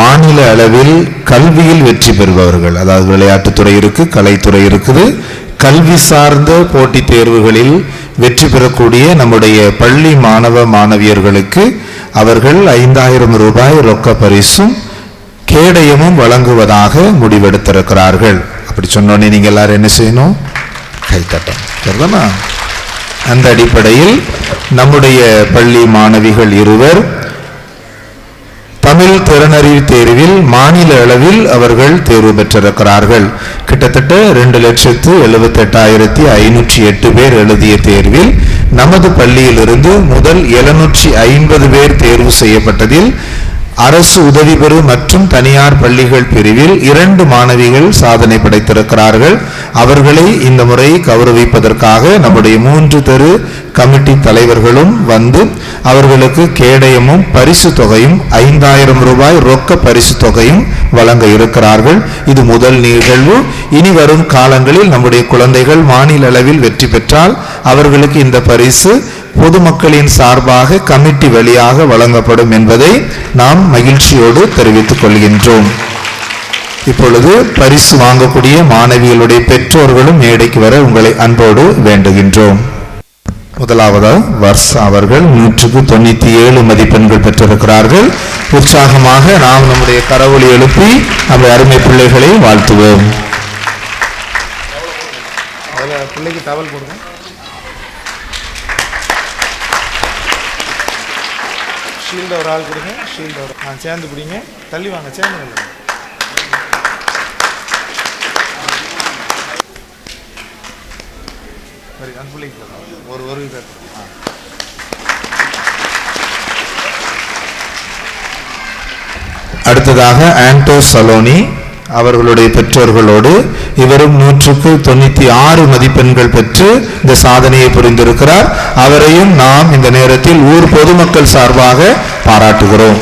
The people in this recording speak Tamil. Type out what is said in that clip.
மாநில அளவில் கல்வியில் வெற்றி பெறுபவர்கள். அதாவது விளையாட்டுத்துறை இருக்கு கலைத்துறை இருக்குது. கல்வி சார்ந்த போட்டித் தேர்வுகளில் வெற்றி பெறக்கூடிய நம்முடைய பள்ளி மாணவ மாணவியர்களுக்கு அவர்கள் ஐந்தாயிரம் ரூபாய் ரொக்க பரிசும் கேடயமும் வழங்குவதாக முடிவெடுத்திருக்கிறார்கள். அப்படி சொன்னோடனே நீங்க எல்லாரும் என்ன செய்யணும்? கைத்தட்டம் சரிதானா? அந்த அடிப்படையில் நம்முடைய பள்ளி மாணவிகள் இருவர் தமிழ் திறனறிவு தேர்வில் மாநில அளவில் அவர்கள் தேர்வு பெற்றிருக்கிறார்கள். கிட்டத்தட்ட ரெண்டு லட்சத்து எழுபத்தெட்டாயிரத்தி ஐநூற்றி எட்டு பேர் எழுதிய தேர்வில் நமது பள்ளியிலிருந்து முதல் எழுநூற்றி ஐம்பது பேர் தேர்வு செய்யப்பட்டதில் அரசு உதவி பெறு மற்றும் தனியார் பள்ளிகள் பிரிவில் இரண்டு மாணவிகள் சாதனை படைத்திருக்கிறார்கள். அவர்களை இந்த முறை கௌரவிப்பதற்காக நம்முடைய மூன்று தெரு கமிட்டி தலைவர்களும் வந்து அவர்களுக்கு கேடயமும் பரிசு தொகையும் ஐந்தாயிரம் ரூபாய் ரொக்க பரிசு தொகையும் வழங்க இருக்கிறார்கள். இது முதல் நிகழ்வு. இனி வரும் காலங்களில் நம்முடைய குழந்தைகள் மாநில அளவில் வெற்றி பெற்றால் அவர்களுக்கு இந்த பரிசு பொதுமக்களின் சார்பாக கமிட்டி வழியாக வழங்கப்படும் என்பதை நாம் மகிழ்ச்சியோடு தெரிவித்துக் கொள்கின்றோம். இப்பொழுது பரிசு வாங்கக்கூடிய மாணவிகளுடைய பெற்றோர்களும் மேடைக்கு வர உங்களை அன்போடு வேண்டுகின்றோம். முதலாவதாக வர்ஷா அவர்கள் நூற்றுக்கு தொண்ணூத்தி ஏழு மதிப்பெண்கள் பெற்றிருக்கிறார்கள். உற்சாகமாக நாம் நம்முடைய கரவொலி எழுப்பி நம்முடைய அருமை பிள்ளைகளை வாழ்த்துவோம். பிள்ளைக்கு தகவல் கொடுங்க ஷீல்டு ஒரு ஆள் கொடுங்க ஷீல்டு ஒரு ஆ சேர்ந்து பிடிங்க. தள்ளி வாங்க சேர்ந்து நில்லுங்க. சரி அந்த பிள்ளைக்கு ஒரு ஒரு இது ஆ. அடுத்ததாக ஆண்டோ சலோனி. அவர்களுடைய பெற்றோர்களோடு இவரும் நூற்றுக்கு தொண்ணூத்தி ஆறு மதிப்பெண்கள் பெற்று இந்த சாதனையை புரிந்திருக்கிறார். அவரையும் நாம் இந்த நேரத்தில் ஊர் பொதுமக்கள் சார்பாக பாராட்டுகிறோம்.